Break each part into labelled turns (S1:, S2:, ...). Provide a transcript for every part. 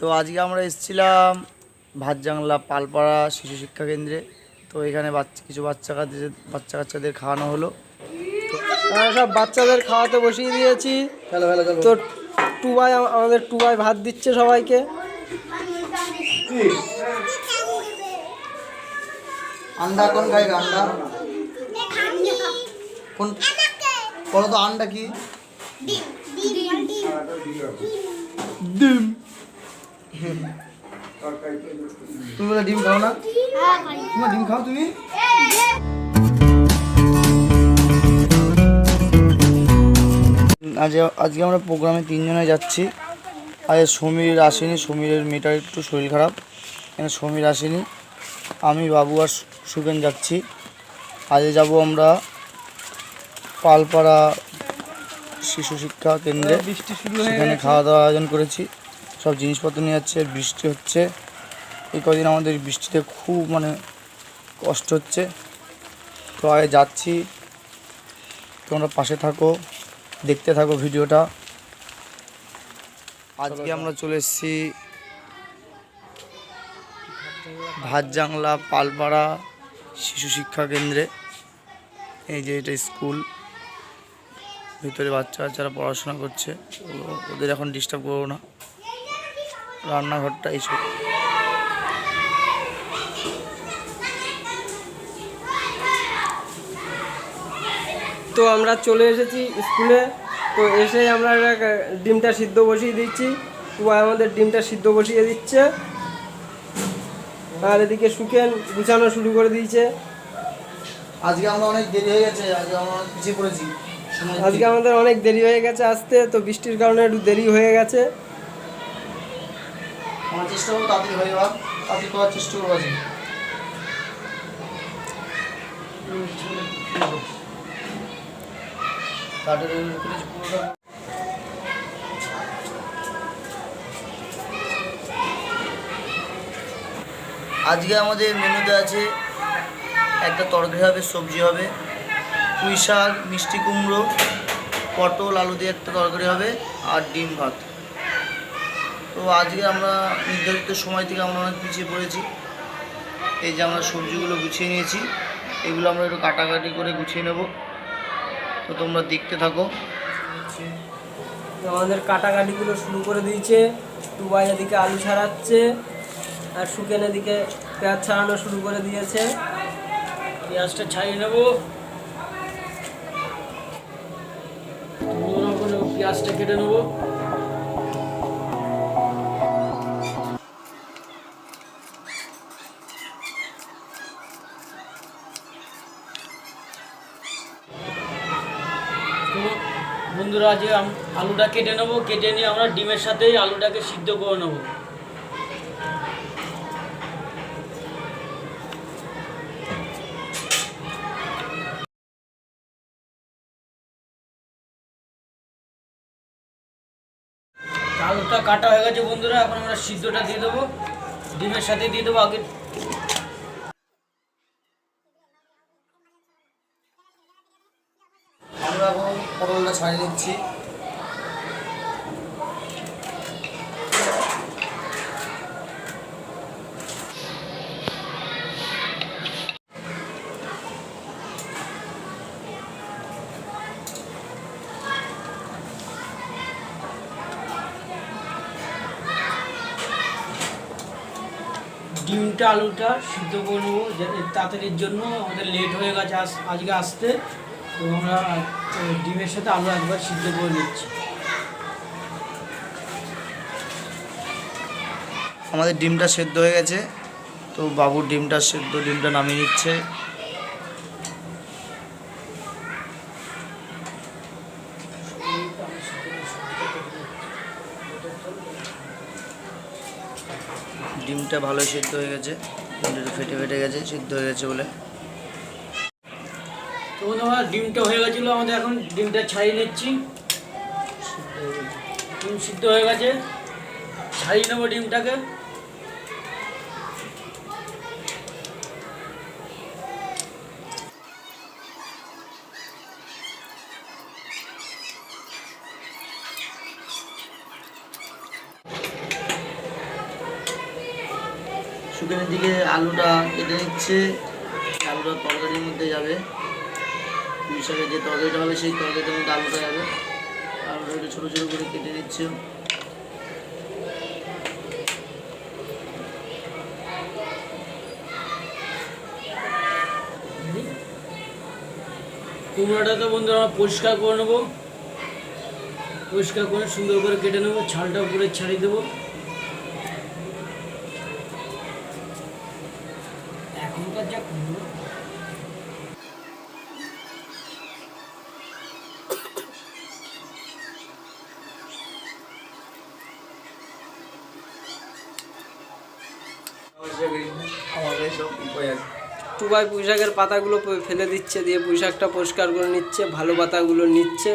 S1: তো আজকে আমরা এসেছিলাম ভাতজাংলা পালপাড়া শিশু শিক্ষা কেন্দ্রে। তো এখানে বাচ্চা কিছু বাচ্চা কাচ্চাদের বাচ্চা কাচ্চাদের খাওয়ানো হলো।
S2: আমরা সব বাচ্চাদের খাওয়াতে বসিয়ে দিয়েছি। তো টুবাই আম- আমাদের টুবাই ভাত দিচ্ছে সবাইকে।
S1: আন্ডা কোন খাই আন্ডা? কোন? বলো তো আন্ডা কি? ডিম। তুমি বলে ডিম খাও না? তুমি ডিম খাও তুমি? আজ আজকে আমরা প্রোগ্রামে তিনজনে যাচ্ছি। আজ সমীর আসেনি সমীরের মেয়েটার একটু শরীর খারাপ। এখানে সমীর আসেনি। আমি বাবু আর সু- সুগেন যাচ্ছি। আজকে যাব আমরা পালপাড়া শিশু শিক্ষা কেন্দ্রে।
S2: বৃষ্টি শুরু হয়ে
S1: সেখানে খাওয়া দাওয়া আয়োজন করেছি। সব জিনিসপত্র নিয়ে যাচ্ছে, বৃষ্টি হচ্ছে। এই কদিন আমাদের বৃষ্টিতে খুব মানে কষ্ট হচ্ছে। তো আগে যাচ্ছি। তোমরা পাশে থাকো, দেখতে থাকো ভিডিওটা। আজকে আমরা চলে এসেছি ভাতজাংলা পালপাড়া শিশু শিক্ষা কেন্দ্রে। এই যে এটা স্কুল। ভিতরে বাচ্চা বাচ্চারা পড়াশোনা করছে, ওদের এখন ডিস্টার্ব করব না। রান্নাঘরটা এইসব
S2: তো আমরা চলে এসেছি স্কুলে। তো এসে আমরা ডিমটা সিদ্ধ বসিয়ে দিচ্ছি। টুবাই আমাদের ডিমটা সিদ্ধ বসিয়ে দিচ্ছে। আর এদিকে সুখেন গুছানো শুরু করে দিয়েছে।
S1: আজকে আমরা অনেক দেরি হয়ে গেছে আজকে আমরা অনেক পিছিয়ে পড়েছি।
S2: আজকে আমাদের অনেক দেরি হয়ে গেছে আসতে তো বৃষ্টির কারণে একটু দেরি হয়ে গেছে।
S1: আমার চেষ্টা করব তাড়াতাড়ি হয়ে যাওয়ার তাড়াতাড়ি করার চেষ্টা করব আজকে আজকে আমাদের মেনুতে আছে একটা তরকারি হবে, সবজি হবে, পুঁই শাক, মিষ্টি কুমড়ো, পটল, আলু দিয়ে একটা তরকারি হবে, আর ডিম ভাত। তো আজকে আমরা নির্ধারিত সময় থেকে আমরা অনেক পিছিয়ে পড়েছি। এই যে আমরা সবজিগুলো গুছিয়ে নিয়েছি, এগুলো আমরা একটু কাটাকাটি করে গুছিয়ে নেব। তো তোমরা দেখতে থাকো।
S2: আমাদের কাটাকাটিগুলো শুরু করে দিয়েছে। টুবাই এদিকে আলু ছাড়াচ্ছে, আর শুকেন এদিকে পেঁয়াজ ছাড়ানো শুরু করে দিয়েছে। পেঁয়াজটা ছাড়িয়ে নেব। পেঁয়াজটা কেটে নেব।
S3: বন্ধুরা আজকে আলুটা কেটে নেব, কেটে নিয়ে আমরা ডিমের সাথেই আলুটাকে সিদ্ধ করে নেব। আলুটা কাটা হয়ে গেছে বন্ধুরা, এখন আমরা সিদ্ধটা দিয়ে দেবো। ডিমের সাথে দিয়ে দেবো আগে
S1: আমরা এখন পটলটা ছাড়িয়ে নিচ্ছি
S3: ডিমটা, আলুটা সিদ্ধ করে নেব। যাতে তাড়াতাড়ির জন্য আমাদের লেট হয়ে গেছে আজকে আসতে। তো আমরা ডিমের সাথে আলু একবার সিদ্ধ করে নিচ্ছি।
S1: আমাদের ডিমটা সেদ্ধ হয়ে গেছে। তো বাবুর ডিমটা সেদ্ধ, ডিমটা নামিয়ে নিচ্ছে। ডিমটা ভালোই সেদ্ধ হয়ে গেছে। ফেটে ফেটে গেছে, সিদ্ধ হয়ে গেছে বলে।
S3: তো বন্ধুরা ডিমটা হয়ে গেছিল, আমাদের এখন ডিমটা ছাড়িয়ে নিচ্ছি। ডিম সিদ্ধ হয়ে গেছে, ছাড়িয়ে নেব ডিমটাকে।
S1: শুকনের দিকে আলুটা কেটে নিচ্ছে, আলুটা তরকারির মধ্যে যাবে। শাকের যে তরকারিটা হবে সেই তরকারিটার মধ্যে আলুটা যাবে। আলুটা একটু ছোটো ছোটো করে কেটে নিচ্ছে।
S3: কুমড়োটা তো বন্ধুরা আমরা পরিষ্কার করে নেব। পরিষ্কার করে সুন্দর করে কেটে নেব, ছালটা উপরে ছাড়িয়ে দেবো এখনকার যা কুমড়ো
S2: টুবাই পুঁশাকের পাতাগুলো ফেলে দিচ্ছে, দিয়ে পুঁশাকটা পরিষ্কার করে নিচ্ছে, ভালো পাতাগুলো নিচ্ছে।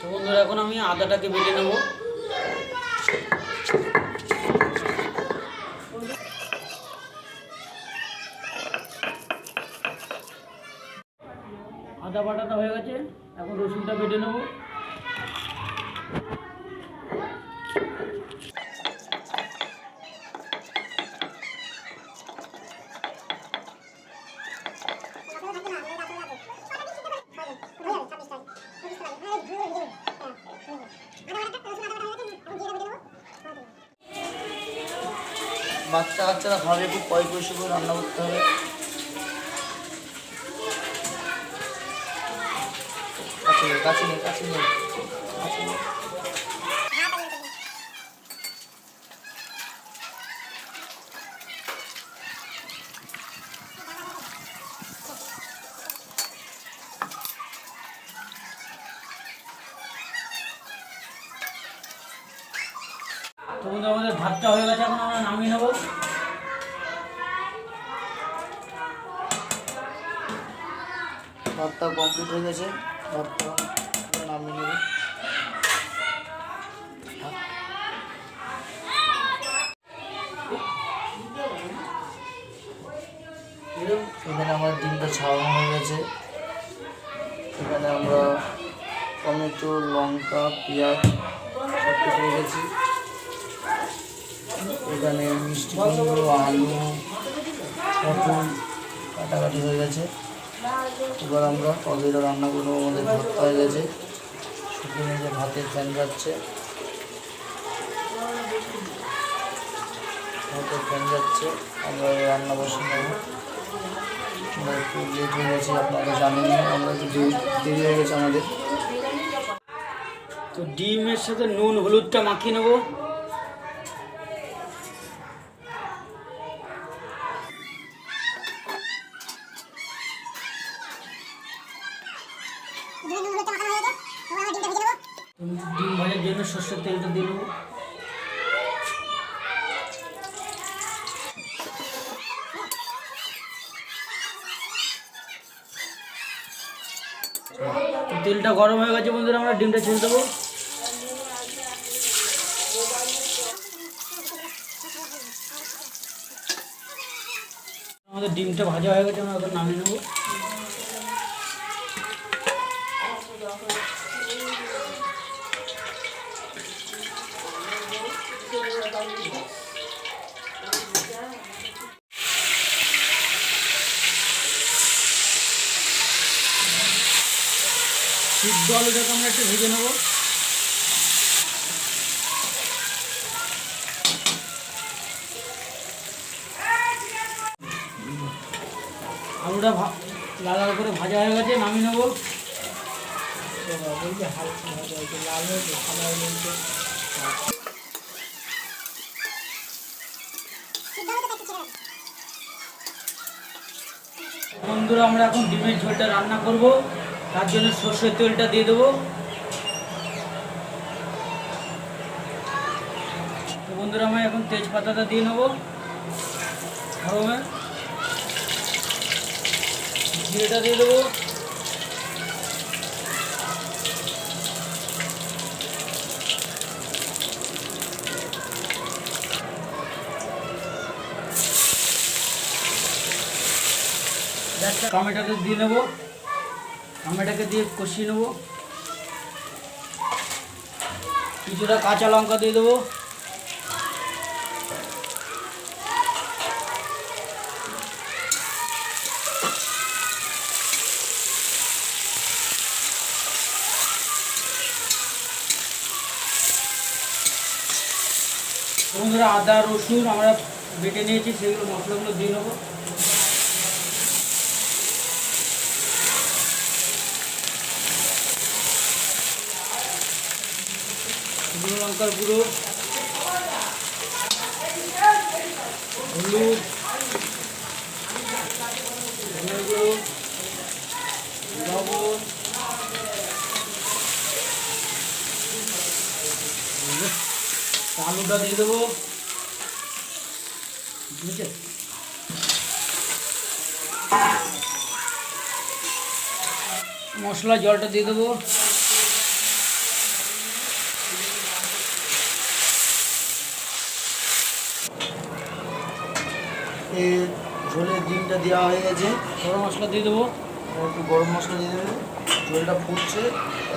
S3: তো বন্ধুরা, এখন আমি আদাটাকে বেটে আদা বাটাটা হয়ে গেছে, এখন রসুনটা বেটে নেব।
S1: বাচ্চা কাচ্চারা খাবে খুব পয় পয়সা করে রান্না করতে হবে। কাছে কাছে নে, কাছে নে, কাছে
S3: তো আমাদের ভাতটা হয়ে গেছে এখন আমরা নামিয়ে নেব।
S1: ভাতটা কমপ্লিট হয়ে গেছে। এখানে আমার ডিমটা ছাড়ানো হয়ে গেছে। এখানে আমরা টমেটো, লঙ্কা, পেঁয়াজ সব কিছু রেখেছি। এখানে মিষ্টি কুমড়ো, আলু, পটল কাটাকাটি হয়ে গেছে। এবার আমরা তরকারিটা রান্না করব আমাদের ভাত হয়ে গেছে। শুকিয়ে যে ভাতের ফ্যান যাচ্ছে। ভাতের ফ্যান যাচ্ছে। আমরা রান্না বসে নেব। একটু লেট হয়ে গেছে, আপনারা জানেন আমরা একটু দেরি হয়ে গেছে আমাদের।
S3: তো ডিমের সাথে নুন, হলুদটা মাখিয়ে নেব ডিম ভাজার জন্য সর্ষের তেলটা দিয়ে নেব তো তেলটা গরম হয়ে গেছে বন্ধুরা, আমরা ডিমটা ছেড়ে দেবো। আমাদের ডিমটা ভাজা হয়ে গেছে, আমরা এখন নামিয়ে নেব। সিদ্ধ আলুটাকে আমরা একটু ভেজে নেব। আলুটা লাল লাল করে ভাজা হয়ে গেছে, নামিয়ে নেব। বন্ধুরা, আমরা এখন ডিমের ঝোলটা রান্না করব। তার জন্য সর্ষের তেলটা দিয়ে দেবো। তো বন্ধুরা আমরা এখন তেজপাতাটা দিয়ে নেব। গরমে জিরেটা দিয়ে দেবো। টমেটোটা দিয়ে নেব। টমেটোকে দিয়ে কষিয়ে নেব। কিছুটা কাঁচা লঙ্কা দিয়ে দেবো। বন্ধুরা আদা রসুন আমরা বেটে নিয়েছি, সেগুলো মশলাগুলো দিয়ে নেব শুকনো লঙ্কার গুঁড়ো। হলুদ। আলুটা দিয়ে দেবো। মশলা জলটা দিয়ে দেবো।
S1: এই ঝোলের ডিমটা দেওয়া হয়ে গেছে।
S3: গরম মশলা দিয়ে দেবো।
S1: একটু গরম মশলা দিয়ে দেবে। ঝোলটা ফুটছে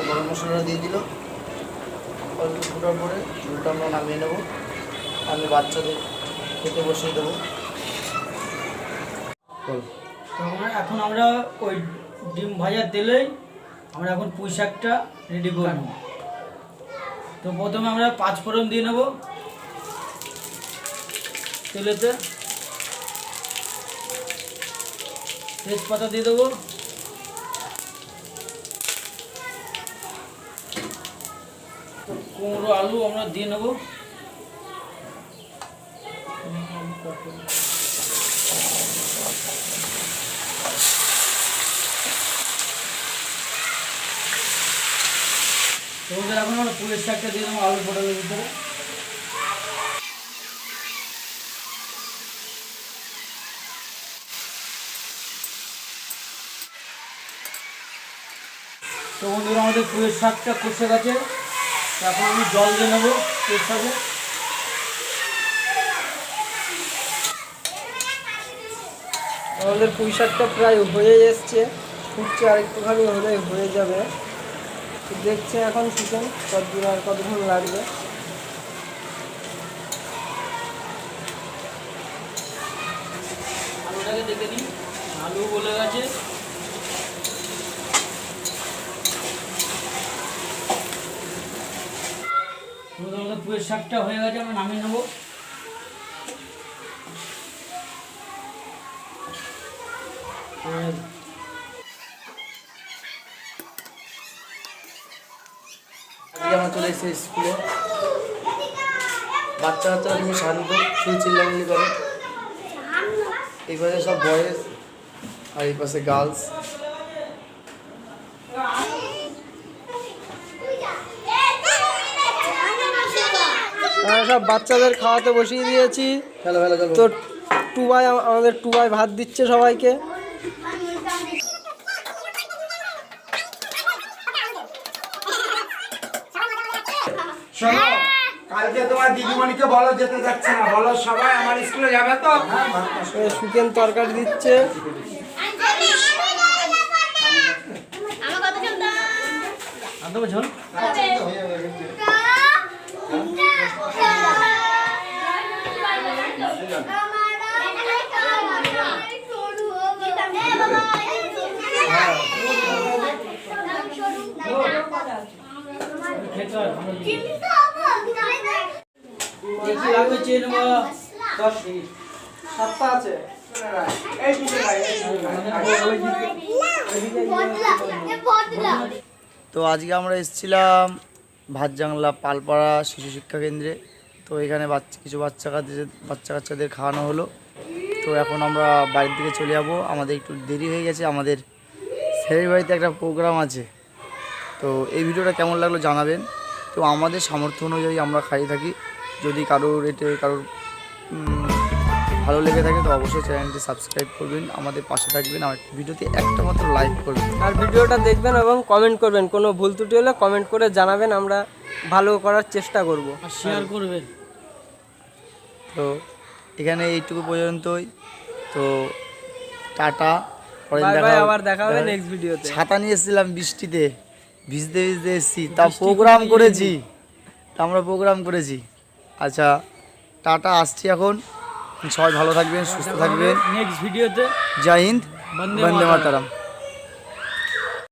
S1: গরম মশলাটা দিয়ে দিল। অল্প ফোটার পরে ঝোলটা আমরা নামিয়ে নেব। আমি বাচ্চাদের খেতে বসিয়ে দেবো।
S3: এখন আমরা ওই ডিম ভাজার তেলেই আমরা এখন পুঁই শাকটা রেডি করে নেব। তো প্রথমে আমরা পাঁচ ফোড়ন দিয়ে নেব তেলেতে। তেজপাতা দিয়ে দেবো। কুমড়ো, আলু আমরা দিয়ে নেব। তো ওদের এখন আমরা পুলিশ শাকটা দিয়ে দেবো আলু পটলের ভিতরে। তো বন্ধুরা, আমাদের পুলিশ শাকটা কষে গেছে। এখন আমি জল দিয়ে নেব পুলিশ শাকে।
S2: আমাদের পুঁই শাকটা প্রায় হয়ে এসছে। ফুটছে আর একটুখানি হলে হয়ে যাবে। দেখছে এখন চিকেন কতদূর আর কতক্ষণ লাগবে।
S3: আলুটাকে দেখে নিই আলু বলে গেছে আমাদের পুয়ের শাকটা হয়ে গেছে, আমরা নামিয়ে নেব।
S1: আমরা চলে এসেছি স্কুলে। বাচ্চা বাচ্চারা তুমি শান্ত শুধু চিল্লামিল্লি করে। এই পাশে সব বয়েজ আর এই পাশে গার্লস
S2: আমরা সব বাচ্চাদের খাওয়াতে বসিয়ে দিয়েছি। তো টুবাই আম- আমাদের টুবাই ভাত দিচ্ছে সবাইকে।
S4: শোনো কালকে তোমার দিদিমণিকে বলো যেতে যাচ্ছে না। বলো সবাই আমার স্কুলে যাবে তো?
S2: এ সুকেন তরকারি দিচ্ছে।
S3: ঝোল খেতে হয় ভালো জিনিস। দেখি লাগবে চেয়ে নেব দশ মিনিট।
S2: সাতটা আছে।
S4: এই দিকে ভাই, এই দিকে ভাই।
S1: তো আজকে আমরা এসেছিলাম ভাতজাংলা পালপাড়া শিশু শিক্ষা কেন্দ্রে। তো এখানে বাচ্চা কিছু বাচ্চা কাচ্চাদের বাচ্চা কাচ্চাদের খাওয়ানো হলো। তো এখন আমরা বাড়ির দিকে চলে যাব। আমাদের একটু দেরি হয়ে গেছে। আমাদের ছেলের বাড়িতে একটা প্রোগ্রাম আছে। তো এই ভিডিওটা কেমন লাগল জানাবেন। তো আমাদের সামর্থ্য অনুযায়ী আমরা খাইয়ে থাকি। যদি কারোর এতে কারোর ভালো লেগে থাকে তো অবশ্যই চ্যানেলটি সাবস্ক্রাইব করবেন আমাদের পাশে থাকবেন। আর ভিডিওতে একটা মাত্র লাইক করবেন।
S2: আর ভিডিওটা দেখবেন এবং কমেন্ট করবেন। কোনো ভুল ত্রুটি হলে কমেন্ট করে জানাবেন আমরা ভালো করার চেষ্টা করব।
S3: আর শেয়ার করবেন।
S1: তো এখানে এইটুকু পর্যন্তই। তো টাটা।
S2: আবার দেখা হবে নেক্সট ভিডিওতে
S1: ছাতা নিয়ে এসেছিলাম বৃষ্টিতে। ভিজতে ভিজতে এসেছি। তা প্রোগ্রাম করেছি। তা আমরা প্রোগ্রাম করেছি। আচ্ছা টাটা আসছি এখন। সবাই ভালো থাকবেন সুস্থ থাকবেন।
S3: নেক্সট ভিডিওতে
S1: জয় হিন্দ।
S3: বন্দে
S1: বন্দে মাতারাম।